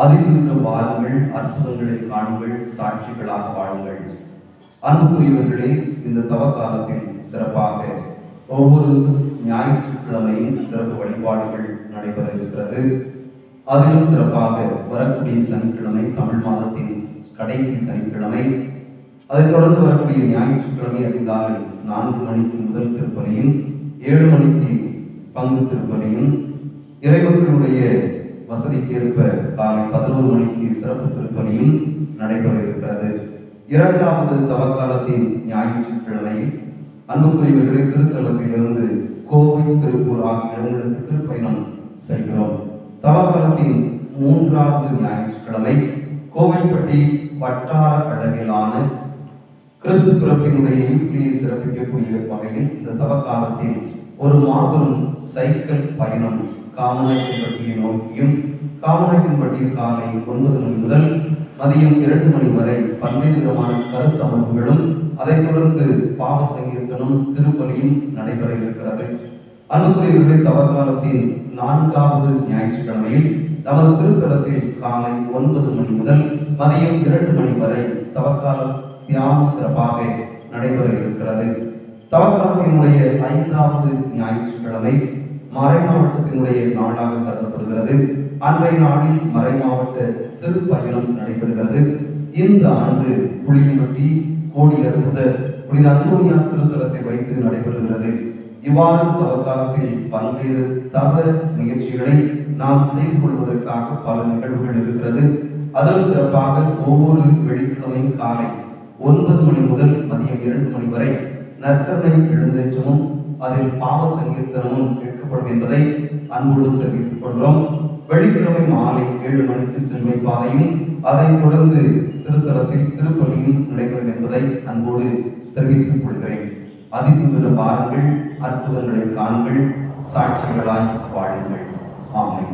அதிர்ந்த வாருங்கள் அற்புதங்களை காணுங்கள் சாட்சிகளாக வாழுங்கள் அன்புக்குரியவர்களே இந்த தவக்காலத்தில் சிறப்பாக ஒவ்வொரு ஞாயிற்றுக்கிழமையும் சிறப்பு வழிபாடுகள் நடைபெற இருக்கிறது. அதிலும் சிறப்பாக வரக்கூடிய சனிக்கிழமை தமிழ் மாதத்தின் கடைசி சனிக்கிழமை. அதைத் தொடர்ந்து வரக்கூடிய ஞாயிற்றுக்கிழமை அதிகாலை நான்கு மணிக்கு முதல் திருப்பலியும் ஏழு மணிக்கு பங்கு திருப்பலியும் இறைவர்களுடைய வசதிக்கேற்ப காலை பதினோரு மணிக்கு சிறப்பு திருப்பலியும் நடைபெற இருக்கிறது. இரண்டாவது தவக்காலத்தின் ஞாயிற்றுக்கிழமை அன்புக்குரியவர்களை திருத்தலத்திலிருந்து கோவை திருப்பூர் ஆகிய இடங்களுக்கு திருப்பயணம் செய்கிறோம் தவக்காலத்தின் மூன்றாவது ஞாயிற்றுக்கிழமை கோவில்பட்டி வட்டார அளவிலான கிறிஸ்து பிறப்பினுடைய யூக்லியை சிறப்பிக்கக்கூடிய வகையில் இந்த தவக்காலத்தில் ஒரு மாபெரும் சைக்கிள் பயணம் காமநாயக்கன்பட்டியை நோக்கியும் காமநாயக்கன்பட்டியில் காலை ஒன்பது மணி முதல் மதியம் இரண்டு மணி வரை பல்வேறு விதமான கருத்தமைப்புகளும் அதைத் தொடர்ந்து பாவ சங்கீர்த்தனும் திருப்பலியும் நடைபெற இருக்கிறது. அன்புக்குரியவர்களே தவக்காலத்தின் நான்காவது ஞாயிற்றுக்கிழமையில் நமது திருத்தலத்தில் காலை ஒன்பது மணி முதல் மதியம் இரண்டு மணி வரை தவக்கால தியானம் சிறப்பாக நடைபெற இருக்கிறது. தவக்காலத்தினுடைய ஐந்தாவது ஞாயிற்றுக்கிழமை மறை மாவட்டத்தினுடைய நாளாக கருதப்படுகிறது. அன்றைய நாளில் மறை மாவட்ட திருப்பயணம் நடைபெறுகிறது. இந்த ஆண்டு புளியம்பட்டி முதல் புனித அந்தோனியா திருத்தலத்தை வைத்து நடைபெறுகிறது. இவ்வாறு தவக்காலத்தில் பல்வேறு தவ முயற்சிகளை நாம் செய்து கொள்வதற்காக பல நிகழ்வுகள் இருக்கிறது. அதிலும் சிறப்பாக ஒவ்வொரு வெள்ளிக்கிழமையும் காலை ஒன்பது மணி முதல் மதியம் இரண்டு மணி வரை நற்கருணை எழுந்தேற்றமும் அதில் பாவ சங்கீர்த்தனமும் கேட்கப்படும் என்பதை அன்போடு தெரிவித்துக் கொள்கிறோம். வெள்ளிக்கிழமை மாலை ஏழு மணிக்கு சிறுமை பாதையும் அதைத் தொடர்ந்து திருத்தலத்தில் திருப்பலியும் நடைபெறும் என்பதை அன்போடு தெரிவித்துக் கொள்கிறேன். அதிபுதிர பாருங்கள் அற்புதங்களை காணுங்கள் சாட்சிகளாய் வாழுங்கள். ஆமை